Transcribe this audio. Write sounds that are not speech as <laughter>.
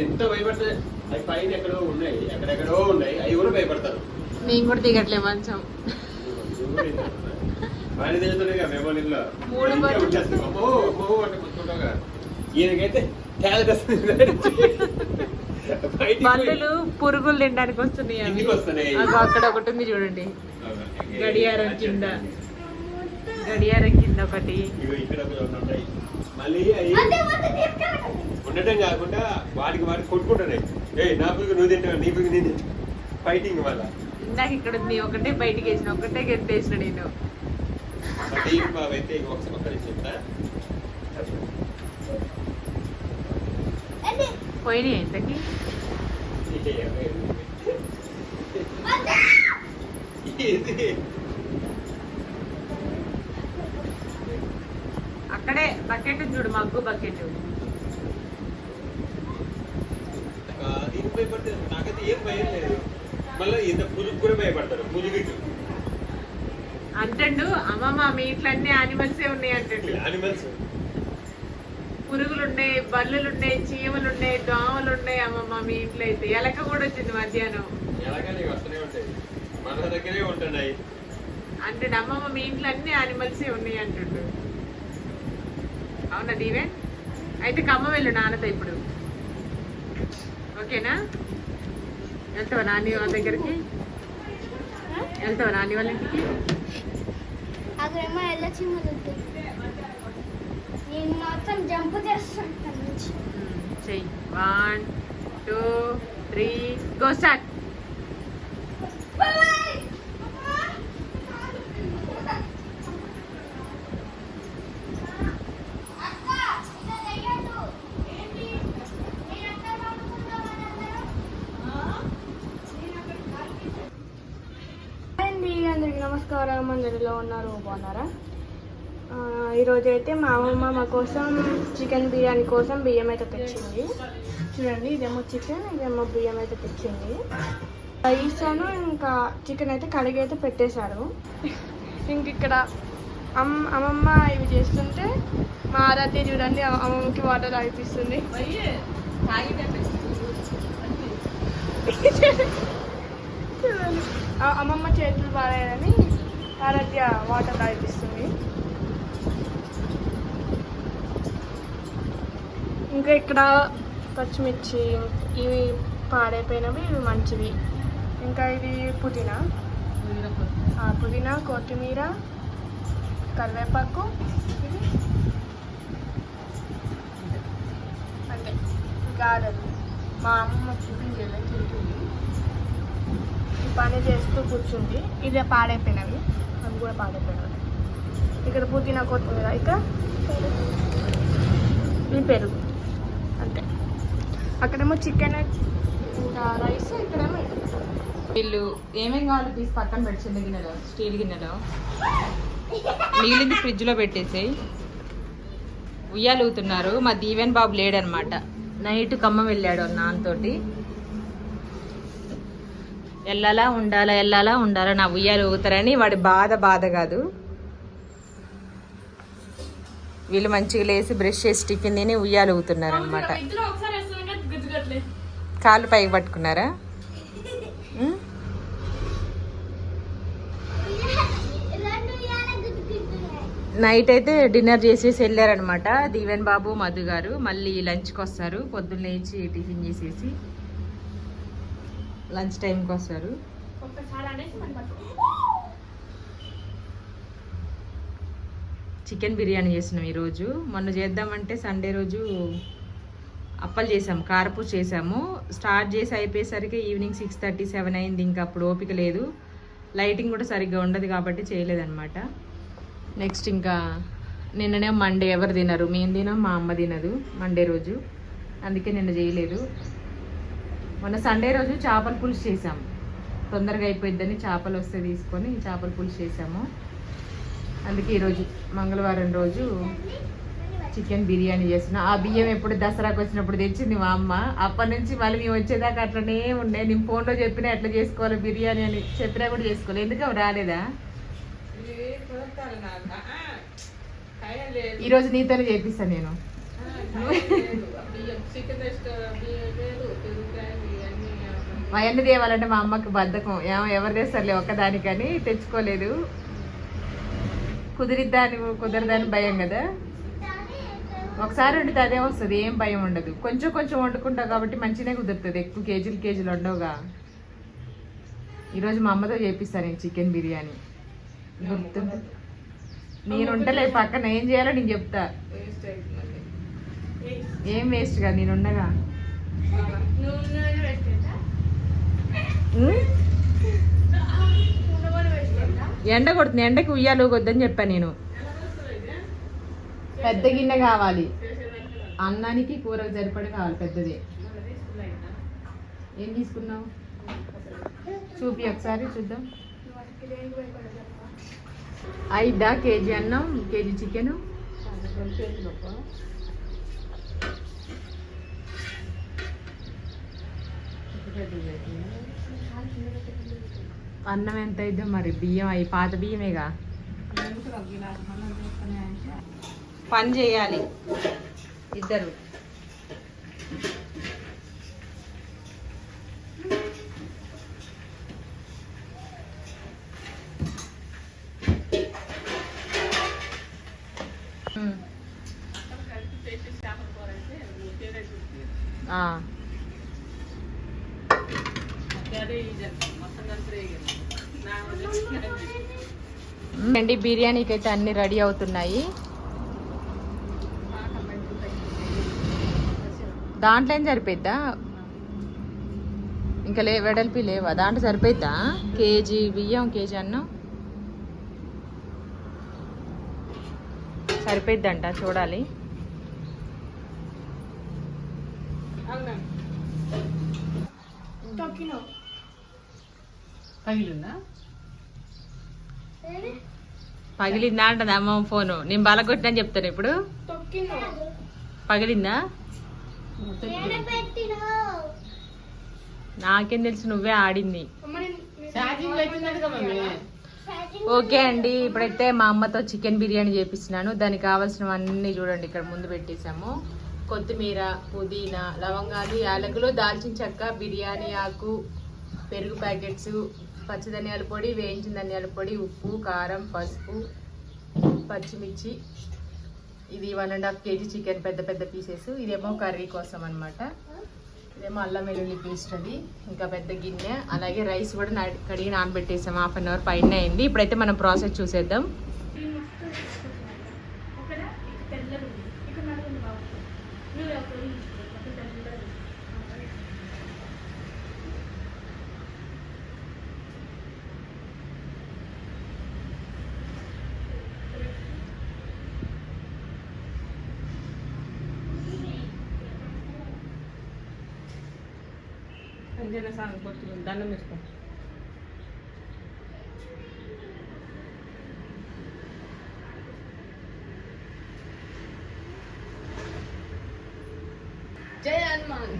ఎంత భయపడతాయి అవి పైన ఎక్కడో ఉన్నాయి ఎక్కడెక్కడో ఉన్నాయి అవి కూడా భయపడతారు. నేను కూడా దిగట్లే మంచం. మెమోరీలో. అమ్మో అమ్మో అంటే కూర్చుంటాగా ఈయనకైతే వస్తుంది. బల్లులు పురుగులు తినడానికి వస్తున్నాయి అక్కడ ఒకటి ఉంది చూడండి. గడియారం కింద. గడియారం కింద ఒకటి. మళ్ళీ ఉండటం కాకుండా వాటికి వాటికి కొట్టుకుంటున్నాయి ఏ నా పురుగు నువ్వు తింటావు? నీ పురుగు నేను ఫైటింగ్ వల్ల. ఇందాక ఇక్కడ ఉంది ఒకటే బయటికి వేసిన ఒకటే గెంతేసిన నేను. బాబు అయితే ఇగో ఒకసారి ఒక్కరి చెప్తా. పోయినాయి ఇంతకి? అక్కడే బకెట్ చూడు మగ్గు బకెట్. ఆ, దీనికి భయపడితే నాకైతే ఏం భయం లేదు. మళ్ళీ ఇంత పులుగు కూడా భయపడతారు పులుగుకి అంటండు అమ్మమ్మ మీ ఇంట్లో అన్ని యానిమల్సే ఉన్నాయి అంటండు. యానిమల్స్ పురుగులు ఉన్నాయి బల్లులు ఉన్నాయి చీమలు ఉన్నాయి దోమలు ఉన్నాయి అమ్మమ్మ మీ ఇంట్లో అయితే. ఎలక కూడా వచ్చింది మధ్యాహ్నం. ఎలాగని వస్తూనే ఉంటాయి. మన దగ్గరే ఉంటున్నాయి. అంటే అమ్మమ్మ మీ ఇంట్లో అన్ని యానిమల్సే ఉన్నాయి అంటుండు. అవునా దీవెన్ అయితే ఖమ్మం వెళ్ళు నాన్నతో ఇప్పుడు. ఓకేనా? వెళ్తావా నాని వాళ్ళ దగ్గరికి? వెళ్తావా నాని వాళ్ళ ఇంటికి? అక్కడేమో వెళ్ళొచ్చి నేను జంప్ చేస్తాను. చెయ్యి. One two three go start అండి అందరికి నమస్కారం ఉన్నారు బాగున్నారా? ఈరోజు అయితే మా అమ్మమ్మ మా కోసం చికెన్ బిర్యానీ కోసం బియ్యం అయితే తెచ్చింది. చూడండి ఇదేమో చికెన్ ఇదేమో బియ్యం అయితే తెచ్చింది. రైసాను ఇంకా చికెన్ అయితే కడిగి అయితే పెట్టేశారు. ఇంక ఇక్కడ అమ్మ అమ్మమ్మ ఇవి చేస్తుంటే మా ఆరాధ్య చూడండి అమ్మమ్మకి వాటర్ తాగిపిస్తుంది. <laughs> అమ్మమ్మ చేతులు బాగాయని ఆరాధ్య వాటర్ తాగిపిస్తుంది. ఇంకా ఇక్కడ పచ్చిమిర్చి ఇవి పాడైపోయినవి ఇవి మంచివి. ఇంకా ఇది పుదీనా. ఆ, పుదీనా కొత్తిమీర కరివేపాకు. అంతే. ఇంకా ఆరదు మా అమ్మ చేయలేదు తింటుంది. పని చేస్తూ కూర్చుంది. ఇదే పాడైపోయినవి. అవి కూడా పాడైపోయినవి. ఇక్కడ పుదీనా కొత్తిమీర ఇక్కడ ఈ పెరుగు. అంతే. అక్కడేమో చికెన్ ఇంకా రైస్ ఇక్కడేమో వీళ్ళు ఏమేమి కావాలో తీసి పక్కన పెట్టింది గిన్నెలో స్టీల్ గిన్నెలో. మిగిలింది ఫ్రిడ్జ్లో పెట్టేసాయి. ఉయ్యాలు మా దీవెన్ బాబు లేడనమాట నైట్ ఖమ్మం వెళ్ళాడు నాన్నతోటి. వెళ్ళాలా ఉండాలా వెళ్ళాలా ఉండాలా నా ఉయ్యాలు ఊగుతారని వాడి బాధ బాధ కాదు. వీళ్ళు మంచిగా లేసి బ్రష్ చేసి టిఫిన్ తిని ఉయ్యాలు ఊగుతున్నారు అనమాట కాళ్ళు పైకి పట్టుకున్నారా? <laughs> నైట్ అయితే డిన్నర్ చేసేసి వెళ్ళారనమాట దీవెన్ బాబు మధు గారు మళ్ళీ లంచ్కి వస్తారు. పొద్దున్న లేచి టిఫిన్ చేసేసి లంచ్ టైంకి వస్తారు. చికెన్ బిర్యానీ చేసినాం ఈరోజు. మొన్న చేద్దామంటే సండే రోజు అప్పలు చేసాము కారపూస చేసాము. స్టార్ట్ చేసి అయిపోయేసరికి ఈవినింగ్ సిక్స్ థర్టీ సెవెన్ అయింది ఇంకా అప్పుడు ఓపిక లేదు. లైటింగ్ కూడా సరిగ్గా ఉండదు కాబట్టి చేయలేదన్నమాట. నెక్స్ట్ ఇంకా నిన్ననే మండే ఎవరు తినరు. మేము తినం మా అమ్మ తినదు మండే రోజు. అందుకే నిన్న చేయలేదు. మొన్న సండే రోజు చేపల పులుసు చేసాము. తొందరగా అయిపోయిద్దని చేపలు వస్తే తీసుకొని చేపల పులుసు చేసాము. అందుకే ఈరోజు మంగళవారం రోజు చికెన్ బిర్యానీ చేసిన ఆ బియ్యం ఎప్పుడు దసరాకు వచ్చినప్పుడు తెచ్చింది మా అమ్మ. అప్పటి నుంచి మళ్ళీ మేము వచ్చేదాకా అట్లనే ఉండే. నేను ఫోన్లో చెప్పినా ఎట్లా చేసుకోవాలి బిర్యానీ అని చెప్పినా కూడా చేసుకోవాలి ఎందుకు అవి రాలేదా? ఈరోజు నీతోనే చేపిస్తాను నేను. అవన్నీ తేవాలంటే మా అమ్మకి బద్ధకం. ఏమో ఎవరు తెస్తారులే ఒక్కదానికని తెచ్చుకోలేదు. కుదిరిద్దా అని కుదరదని భయం కదా. ఒకసారి వండితే అదే వస్తుంది ఏం భయం ఉండదు. కొంచెం కొంచెం వండుకుంటావు కాబట్టి మంచిగానే కుదురుతుంది. ఎక్కువ కేజీలు కేజీలు వండవుగా. ఈరోజు మా అమ్మతో చేపిస్తాను నేను చికెన్ బిర్యానీ. గుర్తుంటే నేను ఉంటలే పక్కన ఏం చేయాలో నేను చెప్తా. ఏం వేస్ట్గా నేను ఉండగా నూనె వేసుకుంటా ఉమ్? నూనె కూడా వేసుకుంటా ఎండ కొడుతుంది ఎండకి ఉయ్యాలు వద్దని చెప్పాను నేను. పెద్ద గిన్నె కావాలి. అన్నానికి కూరకు సరిపడి కావాలి పెద్దది. ఏం తీసుకున్నావు? చూపి ఒకసారి చూద్దాం. ఐదా కేజీ అన్నం కేజీ చికెన్? అన్నం ఎంత అయితే మరి బియ్యం అయి పాత బియ్యమేగా పని చేయాలి ఇద్దరు ఆ. అండి బిర్యానీకి అయితే అన్ని రెడీ అవుతున్నాయి. దాంట్లో ఏం సరిపోద్దా ఇంకా లే వెడల్పి లేవా? దాంట్లో సరిపోద్దా కేజీ బియ్యం కేజీ అన్నం? సరిపోద్దంట చూడాలి. తొక్కినో తగిలిందా పగిలిందా అంటది అమ్మ ఫోను? నేను బలగొట్టినా చెప్తాను ఇప్పుడు. తొక్కినో పగిలిందా? నాకేం తెలుసు నువ్వే ఆడింది. అమ్మ నేను- ఛార్జింగ్ పెట్టినట్టుగా మమ్మీ ఓకే అండి ఇప్పుడైతే మా అమ్మతో చికెన్ బిర్యానీ చేపిస్తున్నాను. దానికి కావాల్సినవన్నీ చూడండి ఇక్కడ ముందు పెట్టేసాము కొత్తిమీర పుదీనా లవంగాలు యాలకులు దాల్చిన చెక్క బిర్యానీ ఆకు పెరుగు ప్యాకెట్స్ పచ్చి ధనియాల పొడి వేయించిన ధనియాల పొడి ఉప్పు కారం పసుపు పచ్చిమిర్చి. ఇది one and half KG chicken పెద్ద పెద్ద పీసెస్. ఇదేమో కర్రీ కోసం అనమాట ఇదేమో అల్లం వెల్లుల్లి పేస్ట్ అది. ఇంకా పెద్ద గిన్నె. అలాగే రైస్ కూడా కడిగి నానబెట్టేసాం. హాఫ్ అన్ అవర్ పైన అయింది. ఇప్పుడైతే మనం ప్రాసెస్ చూసేద్దాం ఇక్కడ తెల్లది ఉంది. ఇక్కడ నలుగురు బాబు నువ్వు అక్కడ తీసుకో. అక్కడ తెల్లది ఉంది. అంజన సాంగ్ కొట్టు దండం పెట్టుకో జయ హనుమాన్.